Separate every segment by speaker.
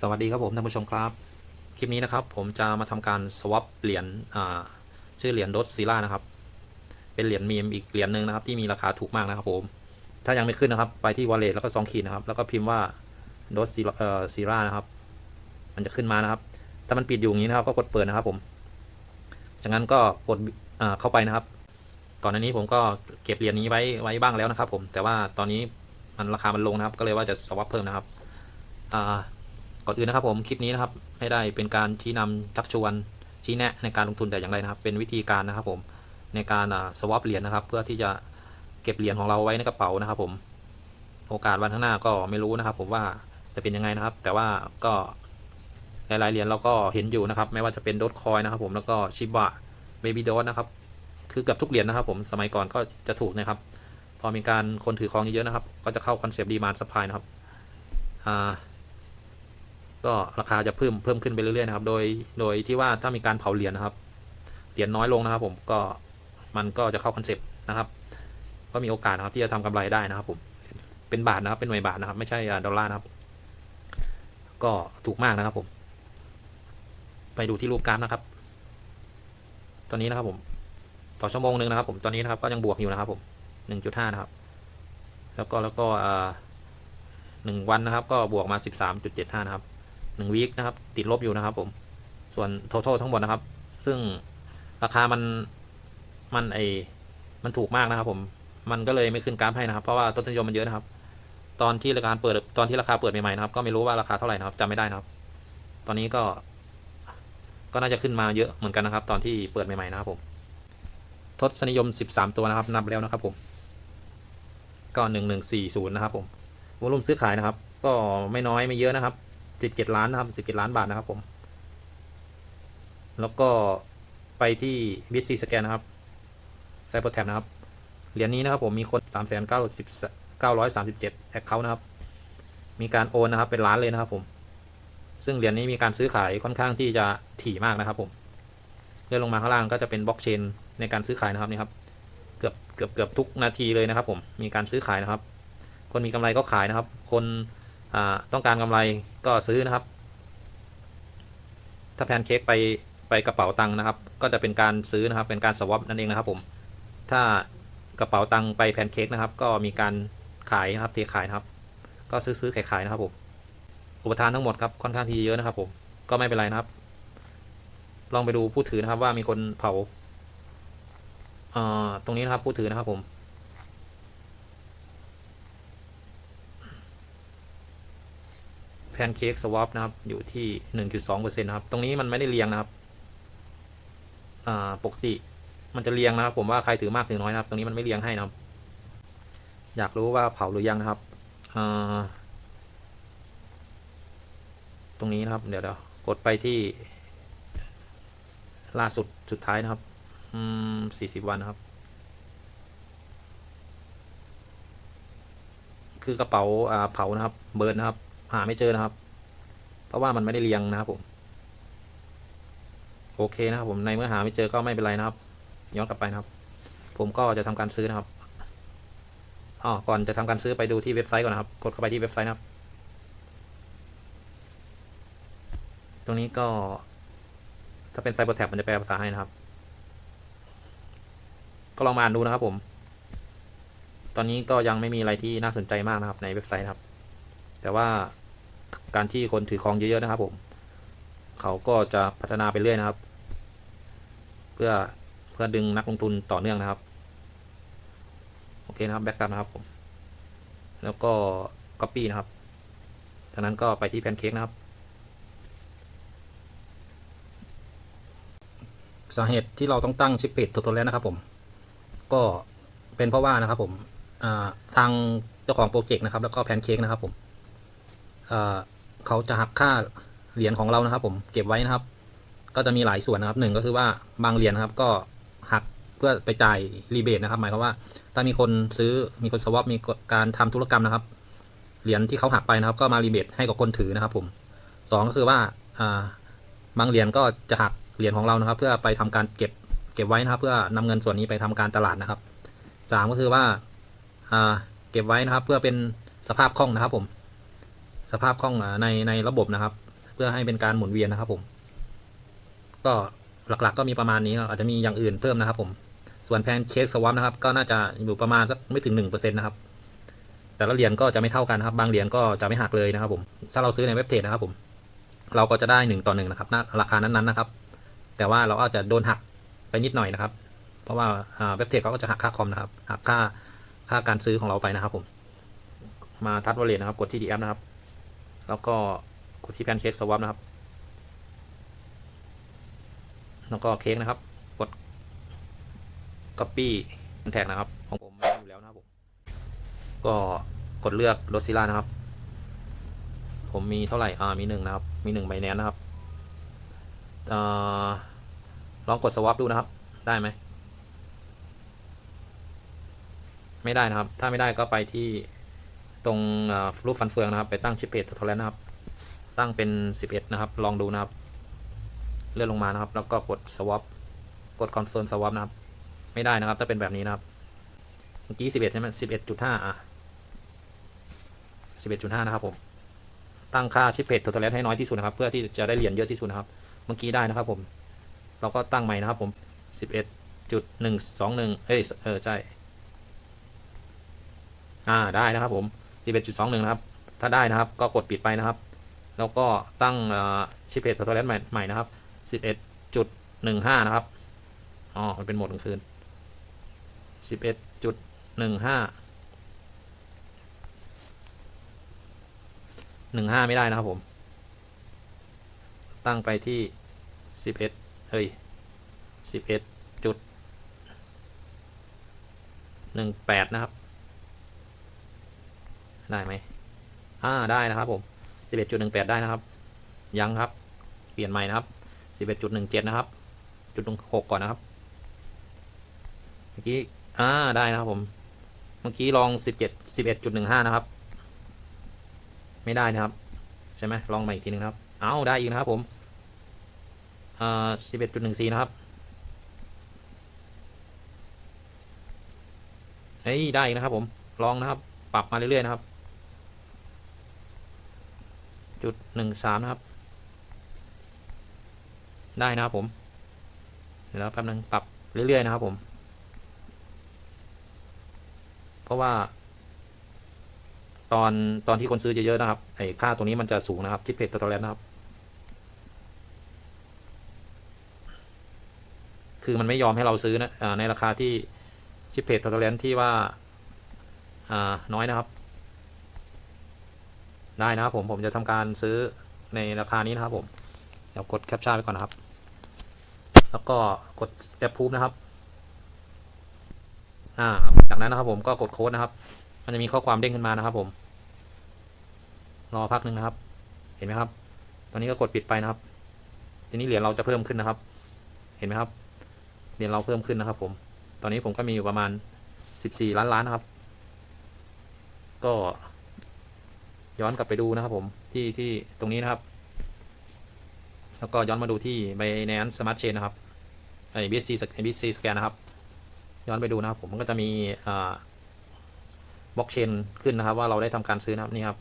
Speaker 1: สวัสดีครับผมท่านผู้ชมครับ คลิปนี้นะครับผมจะมาทำการสวอปเหรียญชื่อเหรียญดอสซีล่านะครับ เป็นเหรียญมีมอีกเหรียญหนึ่งนะครับ ที่มีราคาถูกมากนะครับผม ถ้ายังไม่ขึ้นนะครับ ไปที่วอลเล็ตแล้วก็สองขีดนะครับ แล้วก็พิมพ์ว่าดอสซีล่านะครับ มันจะขึ้นมานะครับ ถ้ามันปิดอยู่อย่างนี้นะครับ ก็กดเปิดนะครับผมจากนั้นก็กดเข้าไปนะครับ ก่อนหน้านี้ผมก็เก็บเหรียญนี้ไว้ไว้บ้างแล้วนะครับ ผม แต่ว่าตอนนี้มันราคามันลงนะครับ ก็เลยว่าจะสวอปเพิ่มนะครับอ่า ก่อนอื่นนะครับผมคลิปนี้นะครับไม่ได้เป็นการชี้นำชักชวนชี้แนะในการลงทุนแต่อย่างไรนะครับ เป็นวิธีการนะครับผมในการสวอปเหรียญนะครับ เพื่อที่จะเก็บเหรียญของเราไว้ในกระเป๋านะครับ ผม โอกาสวันข้างหน้าก็ไม่รู้นะครับ ผมว่าจะเป็นยังไงนะครับ แต่ว่าก็หลายๆเหรียญเราก็เห็นอยู่นะครับ ไม่ว่าจะเป็นโดทคอยนะครับ ผมแล้วก็ชิบะเบบี้โดนะครับ คือเกือบทุกเหรียญนะครับผมสมัยก่อนก็จะถูกนะครับ พอมีการคนถือครองเยอะๆนะครับ ก็จะเข้าคอนเซปต์ดีมานสปายนะครับอ่า ก็ราคาจะเพิ่มเพิ่มขึ้นไปเรื่อยๆนะครับ โดยโดยที่ว่าถ้ามีการเผาเหรียญนะครับ เหรียญน้อยลงนะครับ ผมก็มันก็จะเข้าคอนเซปต์นะครับ ก็มีโอกาสนะครับที่จะทำกำไรได้นะครับ ผมเป็นบาทนะครับเป็นหน่วยบาทนะครับ ไม่ใช่ดอลลาร์นะครับ ก็ถูกมากนะครับผม ไปดูที่รูปกราฟนะครับ ตอนนี้นะครับผมต่อชั่วโมงหนึ่งนะครับ ผมตอนนี้นะครับก็ยังบวกอยู่นะครับ ผมหนึ่งจุดห้านะครับ แล้วก็แล้วก็หนึ่งวันนะครับ ก็บวกมาสิบสามจุดเจ็ดห้านะครับ หนึ่งวีคนะครับ ติดลบอยู่นะครับ ผม ส่วน total ทั้งหมดนะครับ ซึ่งราคามันมันไอมันถูกมากนะครับ ผมมันก็เลยไม่ขึ้นกราฟให้นะครับ เพราะว่าต้นทุนนิยมมันเยอะนะครับ ตอนที่ราคาเปิดตอนที่ราคาเปิดใหม่ๆนะครับ ก็ไม่รู้ว่าราคาเท่าไหร่นะครับจำไม่ได้นะครับ ตอนนี้ก็ ก็น่าจะขึ้นมาเยอะเหมือนกันนะครับ ตอนที่เปิดใหม่ๆนะครับผมทศนิยม 13 ตัวนะครับ นับแล้วนะครับผม ก็ 1140 นะครับผมวอลุ่มซื้อขายนะครับ ก็ไม่น้อยไม่เยอะนะครับ สิบเจ็ดล้านนะครับสิบเจ็ดล้านบาทนะครับผม แล้วก็ไปที่บิตซีสแกนนะครับไซเบอร์แท็บนะครับ เหรียญนี้นะครับผมมีคนสามแสนเก้าสิบเก้าร้อยสามสิบเจ็ดแอคเคาท์นะครับ มีการโอนนะครับเป็นล้านเลยนะครับผม ซึ่งเหรียญนี้มีการซื้อขายค่อนข้างที่จะถี่มากนะครับผมเลื่อนลงมาข้างล่างก็จะเป็นบล็อกเชนในการซื้อขายนะครับนี่ครับ เกือบเกือบเกือบทุกนาทีเลยนะครับ ผม มีการซื้อขายนะครับ คนมีกำไรก็ขายนะครับ คน ต้องการกำไรก็ซื้อนะครับ ถ้าแพนเค้กไปไปกระเป๋าตังค์นะครับ ก็จะเป็นการซื้อนะครับเป็นการสวอปนั่นเองนะครับผม ถ้ากระเป๋าตังค์ไปแพนเค้กนะครับ ก็มีการขายนะครับเทขายนะครับ ก็ซื้อซื้อขายขายนะครับผมอุปทานทั้งหมดครับค่อนข้างที่เยอะนะครับผมก็ไม่เป็นไรนะครับ ลองไปดูผู้ถือนะครับว่ามีคนเผาตรงนี้นะครับผู้ถือนะครับผม แพนเค้กสวอปนะครับ อยู่ที่หนึ่งจุดสองเปอร์เซ็นต์นะครับ ตรงนี้มันไม่ได้เรียงนะครับ อ่า ปกติมันจะเรียงนะครับ ผมว่าใครถือมากถือน้อยนะครับ ตรงนี้มันไม่เรียงให้นะครับ อยากรู้ว่าเผาหรือยังนะครับ อ่า ตรงนี้นะครับ เดี๋ยวเดี๋ยวกดไปที่ ล่าสุดสุดท้ายนะครับ อืมสี่สิบวันนะครับคือกระเป๋าเผานะครับ เบิร์นนะครับ หาไม่เจอนะครับ เพราะว่ามันไม่ได้เรียงนะครับผม โอเคนะครับผมในเมื่อหาไม่เจอก็ไม่เป็นไรนะครับ ย้อนกลับไปนะครับ ผมก็จะทำการซื้อนะครับอ๋อก่อนจะทำการซื้อไปดูที่เว็บไซต์ก่อนนะครับ กดเข้าไปที่เว็บไซต์นะครับ ตรงนี้ก็ ถ้าเป็นไซเบอร์แท็บมันจะแปลภาษาให้นะครับ ก็ลองมาอ่านดูนะครับผม ตอนนี้ก็ยังไม่มีอะไรที่น่าสนใจมากนะครับในเว็บไซต์ครับ แต่ว่าการที่คนถือครองเยอะๆนะครับ ผม เขาก็จะพัฒนาไปเรื่อยนะครับ เพื่อเพื่อดึงนักลงทุนต่อเนื่องนะครับ โอเคนะครับแบ็กกราฟนะครับผม แล้วก็ Copy นะครับจากนั้นก็ไปที่แพนเค้กนะครับ สาเหตุที่เราต้องตั้งชิปเพจตัวแล้วนะครับผม ก็เป็นเพราะว่านะครับผมทางเจ้าของโปรเจกต์นะครับ แล้วก็แพนเค้กนะครับผม เขาจะหักค่าเหรียญของเรานะครับ ผมเก็บไว้นะครับ ก็จะมีหลายส่วนนะครับหนึ่งก็คือว่าบางเหรียญนะครับก็หักเพื่อไปจ่ายรีเบทนะครับ หมายความว่า ถ้ามีคนซื้อมีคนสวอปมีการทำธุรกรรมนะครับเหรียญที่เขาหักไปนะครับ ก็มารีเบทให้กับคนถือนะครับ ผมสองก็คือว่าบางเหรียญก็จะหักเหรียญของเรานะครับ เพื่อไปทำการเก็บเก็บไว้นะครับ เพื่อนำเงินส่วนนี้ไปทำการตลาดนะครับสามก็คือว่าเก็บไว้นะครับ เพื่อเป็นสภาพคล่องนะครับ ผม สภาพคล่องในในระบบนะครับ เพื่อให้เป็นการหมุนเวียนนะครับผม ก็หลักๆก็มีประมาณนี้อาจจะมีอย่างอื่นเพิ่มนะครับผมส่วนแพนเค้กสวอปนะครับ ก็น่าจะอยู่ประมาณสักไม่ถึงหนึ่งเปอร์เซ็นต์นะครับ แต่ละเหรียญก็จะไม่เท่ากันครับบางเหรียญก็จะไม่หักเลยนะครับผมถ้าเราซื้อในเว็บเทรดนะครับผมเราก็จะได้หนึ่งต่อหนึ่งนะครับราคานั้นๆนะครับ แต่ว่าเราอาจจะโดนหักไปนิดหน่อยนะครับ เพราะว่าอ่าเว็บเทรดเขาก็จะหักค่าคอมนะครับหักค่าค่าการซื้อของเราไปนะครับผมมาทัดวอลเล็ตนะครับกดที่ดีแอปนะครับ แล้วก็กดที่แพนเค้กสวอปนะครับ แล้วก็เค้กนะครับ กด copy แท็กนะครับ ของผมมีอยู่แล้วนะครับผม ก็กดเลือกรถซิล่านะครับ ผมมีเท่าไหร่ อ่า มีหนึ่งนะครับ มีหนึ่งใบแนนนะครับอลองกดสวอปดูนะครับ ได้ไหม ไม่ได้นะครับ ถ้าไม่ได้ก็ไปที่ ตรงรูปฟันเฟืองนะครับ ไปตั้งชิปเพจทอร์เรนนะครับ ตั้งเป็น 11 นะครับ ลองดูนะครับ เลื่อนลงมานะครับ แล้วก็กด swap กด confirm swap นะครับ ไม่ได้นะครับ ถ้าเป็นแบบนี้นะครับ เมื่อกี้ 11 ใช่ไหม11.5 อะ 11.5 นะครับผม ตั้งค่าชิปเพจทอร์เรนให้น้อยที่สุดนะครับ เพื่อที่จะได้เหรียญเยอะที่สุดนะครับ เมื่อกี้ได้นะครับผม เราก็ตั้งใหม่นะครับผม 11.121 เอ้ย เออ ใช่ อ่า ได้นะครับผม 11.21 นะครับ ถ้าได้นะครับก็กดปิดไปนะครับ แล้วก็ตั้งชิปเพจทอร์เรนใหม่ใหม่นะครับ 11.15 นะครับ อ๋อ มันเป็นโหมดกลางคืน 11.15 15 ไม่ได้นะครับผม ตั้งไปที่ 11เอ้ย 11 จุด 18 นะครับ ได้ไหมอ่าได้นะครับผม11.18ได้นะครับ ยังครับ เปลี่ยนใหม่นะครับ11.17นะครับ จุด6ก่อนนะครับ เมื่อกี้ อ่า ได้นะครับผม เมื่อกี้ลอง17 11.15นะครับ ไม่ได้นะครับ ใช่ไหมลองใหม่อีกทีนึงนะครับ เอาได้อีกนะครับผม อ่า11.14นะครับเฮ้ยได้อีกนะครับผม ลองนะครับ ปรับมาเรื่อยๆนะครับ จุดหนึ่งสามนะครับ ได้นะครับผมเดี๋ยวแป๊บนึงปรับเรื่อยๆนะครับผม เพราะว่า ตอนตอนที่คนซื้อเยอะๆนะครับไอ้ค่าตรงนี้มันจะสูงนะครับที่เพจตอร์เรนนะครับ คือมันไม่ยอมให้เราซื้อนะในราคาที่ชิปเพจตอร์เรนที่ว่าน้อยนะครับ ได้นะครับผมผมจะทำการซื้อในราคานี้นะครับผมเดี๋ยวกดแคปชั่นไปก่อนนะครับ แล้วก็กด approve นะครับอ่าจากนั้นนะครับผมก็กดโค้ดนะครับ มันจะมีข้อความเด้งขึ้นมานะครับผมรอพักหนึ่งนะครับ เห็นไหมครับ ตอนนี้ก็กดปิดไปนะครับ ทีนี้เหรียญเราจะเพิ่มขึ้นนะครับ เห็นไหมครับ เหรียญเราเพิ่มขึ้นนะครับ ผม ตอนนี้ผมก็มีอยู่ประมาณ 14 ล้านล้านนะครับ ก็ ย้อนกลับไปดูนะครับผมที่ที่ตรงนี้นะครับ แล้วก็ย้อนมาดูที่ใบในนั้นสมาร์ทเชนนะครับไอ้ BSC ไอ้ BSC สแกนนะครับ ย้อนไปดูนะครับผมมันก็จะมีอ่าบล็อกเชนขึ้นนะครับว่าเราได้ทำการซื้อนะครับนี่ครับ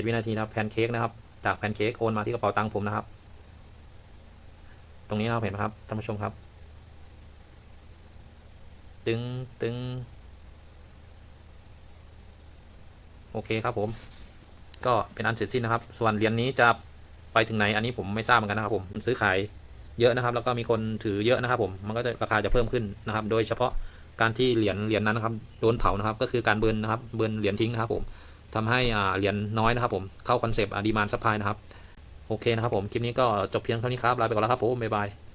Speaker 1: 37วินาทีนะครับแพนเค้กนะครับ จากแพนเค้กโอนมาที่กระเป๋าตังค์ผมนะครับ ตรงนี้นะครับเห็นไหมครับท่านผู้ชมครับ ตึงตึง โอเคครับผม ก็เป็นอันเสร็จสิ้นนะครับ ส่วนเหรียญนี้จะไปถึงไหนอันนี้ผมไม่ทราบเหมือนกันนะครับผมซื้อขายเยอะนะครับ แล้วก็มีคนถือเยอะนะครับ ผมมันก็จะราคาจะเพิ่มขึ้นนะครับ โดยเฉพาะการที่เหรียญเหรียญนั้นนะครับโดนเผานะครับ ก็คือการเบิร์นนะครับเบิร์นเหรียญทิ้งนะครับผมทำให้อ่าเหรียญน้อยนะครับผมเข้าคอนเซปต์ดีมานซัพพลายนะครับ โอเคนะครับผม คลิปนี้ก็จบเพียงเท่านี้ครับ ลาไปก่อนแล้วครับผม บ๊ายบาย